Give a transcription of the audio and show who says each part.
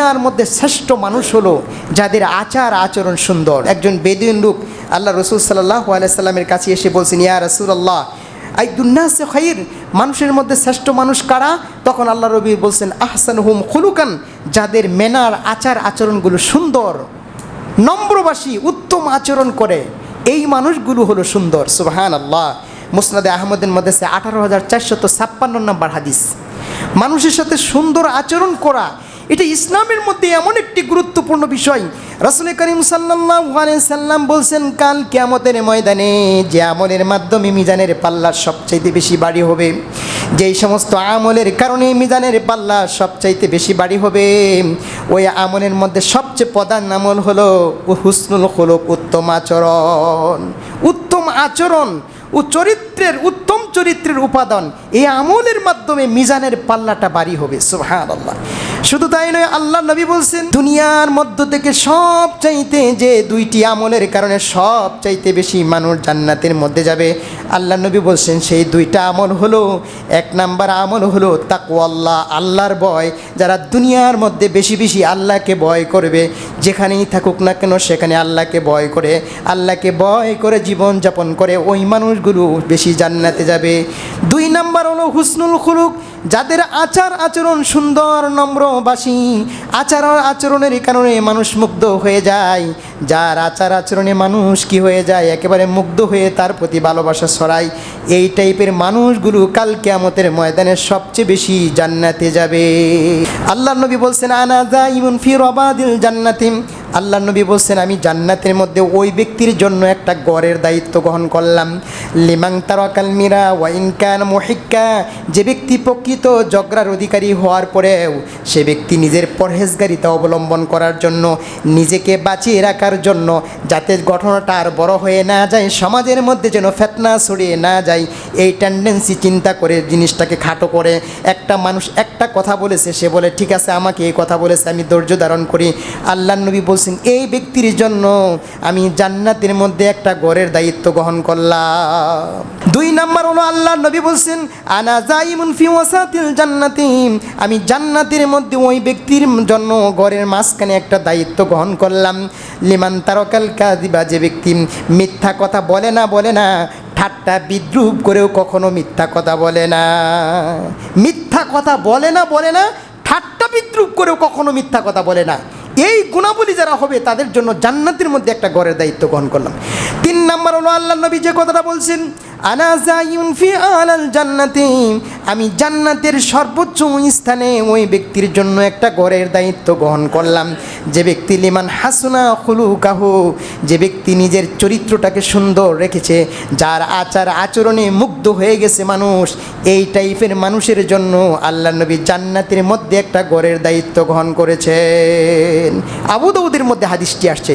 Speaker 1: দুনিয়ার মধ্যে শ্রেষ্ঠ মানুষ হলো যাদের আচার আচরণ সুন্দর। একজন বেদিন লোক আল্লাহ রসুল সাল্লাহ আলাইসাল্লামের কাছে এসে বলছেন, ইয়া রসুল্লাহ আই দুন্নাসে খাইর, মানুষের মধ্যে শ্রেষ্ঠ মানুষ কারা? তখন আল্লাহ রবি বলছেন আহসান হুম খুলুকান, যাদের মেনার আচার আচরণগুলো সুন্দর নম্রবাসী উত্তম আচরণ করে, এই মানুষগুলো হলো সুন্দর। সুবহান আল্লাহ মুসনাদে আহমদের মধ্যে সে আঠারো হাজার চারশত ছাপ্পান্ন নম্বর হাদিস। মানুষের সাথে সুন্দর আচরণ করা এটা ইসলামের মধ্যে এমন একটি গুরুত্বপূর্ণ বিষয়। রাসুল করিম সাল্লাম বলছেন, কাল কেয়ামতের ময়দানে যে আমলের মাধ্যমে মিজানের পাল্লা সবচাইতে বেশি বাড়ি হবে। যেই সমস্ত আমলের কারণে মিজানের পাল্লা সবচাইতে বেশি বাড়ি হবে, ওই আমলের মধ্যে সবচেয়ে প্রধান আমল হলো হুসনুল হলুক উত্তম আচরণ। উত্তম আচরণ ও চরিত্রের, উত্তম চরিত্রের উপাদান, এই আমলের মাধ্যমে মিজানের পাল্লাটা বাড়ি হবে সুহান আল্লাহ শুধু তাই নয় আল্লাহ নবী বলছেন, দুনিয়ার মধ্য থেকে সব চাইতে যে দুইটি আমলের কারণে সব চাইতে বেশি মানুষ জান্নাতের মধ্যে যাবে আল্লাহ নবী বলছেন, সেই দুইটা আমল হলো, এক নাম্বার আমল হলো তাকু আল্লাহ আল্লাহর ভয়। যারা দুনিয়ার মধ্যে বেশি বেশি আল্লাহকে ভয় করবে, যেখানেই থাকুক না কেন, সেখানে আল্লাহকে ভয় করে, আল্লাহকে ভয় করে জীবন যাপন করে, ওই মানুষগুলো বেশি জান্নাতে যাবে। দুই নাম্বার হলো হুসনুল খুলুক, যাদের আচার আচরণ সুন্দর নম্রবাসী আচার আচরণের কারণে মানুষ মুগ্ধ হয়ে যায়। যার আচার আচরণে মানুষ কি হয়ে যায়, একেবারে মুগ্ধ হয়ে তার প্রতি ভালোবাসা ছড়ায়। এই টাইপের মানুষগুলো কাল কেয়ামতের ময়দানে সবচেয়ে বেশি জান্নাতে যাবে। আল্লাহ নবী বলছেন, আনা যা ইমন ফি রবাদিল জান্নাতিম। আল্লাহ নবী বলছেন, আমি জান্নাতের মধ্যে ওই ব্যক্তির জন্য একটা গড়ের দায়িত্ব গ্রহণ করলাম। লিমাং তারকাল মিরা ওয়াইন কান মহিক্কা। যে ব্যক্তি প্রকৃত জগরার অধিকারী হওয়ার পরেও সে ব্যক্তি নিজের পরহেজগারিতা অবলম্বন করার জন্য, নিজেকে বাঁচিয়ে রাখার জন্য যাতে ঘটনাটা আর বড় হয়ে না যায়, সমাজের মধ্যে যেন ফেতনা ছড়িয়ে না যায়, এই টেন্ডেন্সি চিন্তা করে জিনিসটাকে খাটো করে। একটা মানুষ একটা কথা বলেছে, সে বলে, ঠিক আছে, আমাকে এই কথা বলেছে, আমি ধৈর্য ধারণ করি। আল্লাহ নবী বলছেন এই ব্যক্তির জন্য আমি জান্নাতের মধ্যে একটা গড়ের দায়িত্ব গ্রহণ করলাম। দুই নাম্বার হলো আল্লাহ নবী বলছেন, আনা জাইমুন ফি ওয়াসাতিল জান্নাতিম আমি জান্নাতের মধ্যে ওই ব্যক্তির জন্য গড়ের মাঝখানে একটা দায়িত্ব গ্রহণ করলাম। লিমান তারকাল কাদিবা যে ব্যক্তি মিথ্যা কথা বলে না বলে না, ঠাট্টা বিদ্রুপ করেও কখনো মিথ্যা কথা বলে না। মিথ্যা কথা বলে না বলে না, ঠাট্টা বিদ্রুপ করেও কখনো মিথ্যা কথা বলে না। এই গুণাবলী যারা হবে, তাদের জন্য জান্নাতের মধ্যে একটা গড়ের দায়িত্ব গ্রহণ করলাম। তিন নম্বর হলো আল্লাহ নবী যে কথাটা বলছেন আনা জাইউন ফি আলাল জান্নাতি। আমি জান্নাতের সর্বোচ্চ স্থানে ওই ব্যক্তির জন্য একটা গড়ের দায়িত্ব গ্রহণ করলাম। যে ব্যক্তি লিমান হাসুনা কাহু যে ব্যক্তি নিজের চরিত্রটাকে সুন্দর রেখেছে, যার আচার আচরণে মুগ্ধ হয়ে গেছে মানুষ, এই টাইপের মানুষের জন্য আল্লাহ নবী জান্নাতের মধ্যে একটা গড়ের দায়িত্ব গ্রহণ করেছেন। আবু দাউদের মধ্যে হাদিসটি আসছে।